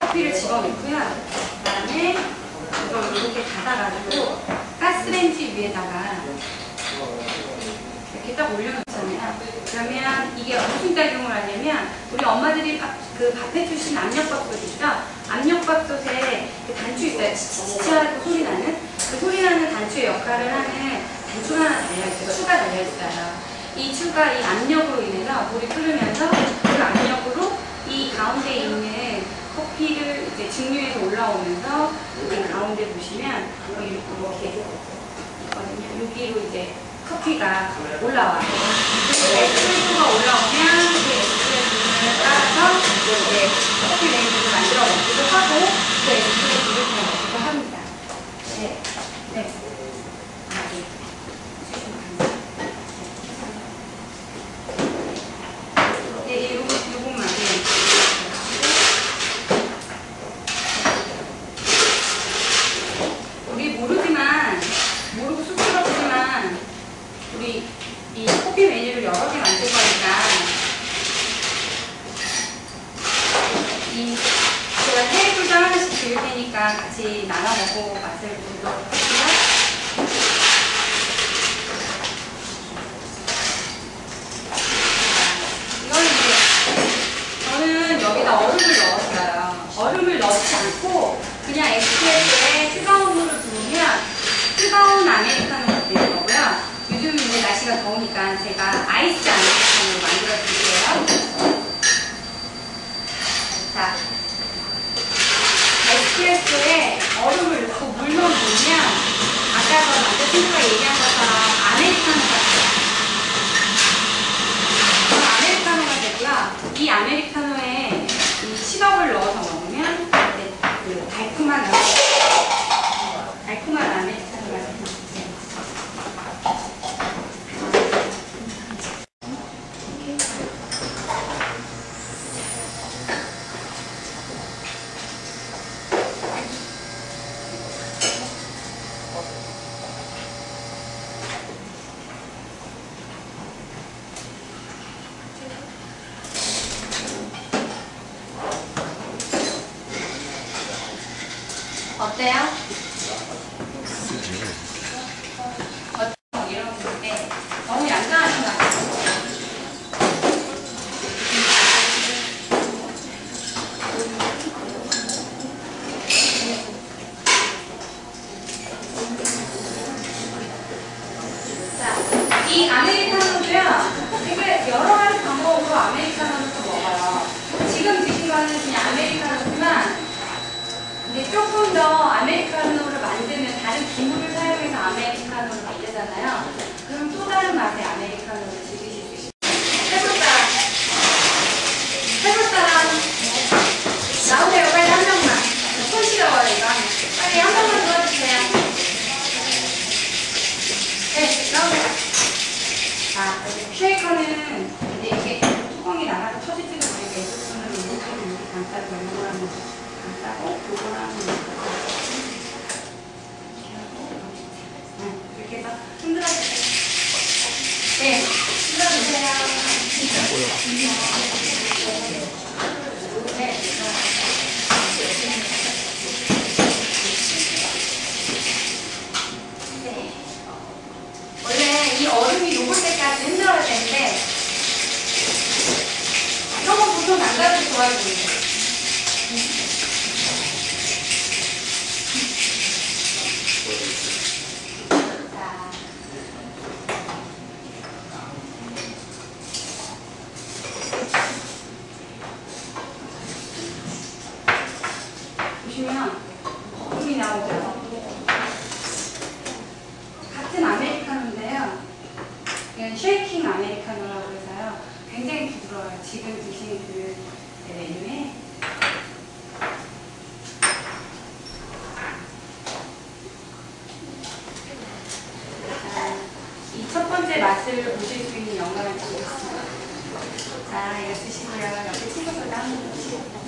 커피를 집어넣고요. 그 다음에 이걸 이렇게 닫아가지고 가스레인지 위에다가 이렇게 딱 올려놓잖아요. 그러면 이게 무슨 작용을 하냐면 우리 엄마들이 밥, 그 밥해 주신 압력밥솥 있죠? 압력밥솥에 그 단추 있어요. 치치치하고 소리 나는 그 소리 나는 단추의 역할을 하는 단추가 하나 달려있어요. 추가 달려있어요. 이 추가 이 압력으로 인해서 물이 끓으면서 그 압력으로 이 가운데 있는 이제 증류해서 올라오면서 여기 가운데 보시면 이렇게 있거든요. 여기로 이제 커피가 올라와요. 에스프레소가 올라오면 그 에스프레소를 따라서 이제 커피 레인지를 만들어 먹기도 하고 그 에스프레소를 그냥 먹기도 합니다. 네. 네. 아, 네. 네, 예, 요거, 요것만. 네. 우리 모르지만, 모르고 쑥스럽지만, 우리 이 커피 메뉴를 여러 개 만들 거니까, 이, 제가 테이블도 하나씩 드릴 테니까 같이 나눠 먹고 맛을 보도록 할게요. 저는 여기다 얼음을 넣었어요. 얼음을 넣지 않고 그냥 에스프레소에 뜨거운 물을 부으면 뜨거운 아메리카노가 되는 거고요. 요즘 이제 날씨가 더우니까 제가 아이스 아메리카노를 만들어 드릴게요. 자, 에스프레소에 얼음을 넣고 물만 부으면 아까 저 남자 친구가 얘기한 것처럼 아메리카노가 돼요. 이건 아메리카노가 되고요. 이 아메리카노에 이 시럽을 넣어서 먹으면 이제 그 달콤한 달콤한 아메리카노가 돼요. 어때요? 먹어요. 지금 드신 거는 그냥 아메리카노지만 근데 조금 더 아메리카노를 만들면 다른 기물을 사용해서 만들잖아요. 그럼 또 다른 맛의 아메리카노를 즐기실 수 있어요. 해볼 사람? 해볼 사람? 나오세요. 빨리 한 명만. 손 시려워요, 이거. 빨리 한 명만 도와주세요. 네, 나오세요. 자, 쉐이커는 이제 이게 뚜껑이 나가서 터지지도 않게 에스프는 이렇게 이렇게 감싸고 연구하는 감싸고 요거랑 이렇게 하고 네, 흔들어 주세요. 네, 흔들어 주세요. 네. 네. 원래 이 얼음이 녹을 때까지 흔들어야 되는데 이런 거 보통 남자들이 좋아해요. 자. 제품이 나오죠. 같은 아메리카노인데요. 이건 쉐이킹 아메리카노라고 해서요. 굉장히 부드러워요. 지금 드신 그 네, 메뉴에. 이 첫 번째 맛을 보실 수 있는 영광을 드리겠습니다. 자, 이거 드시고요. 옆에 친구들도 한번 드시고.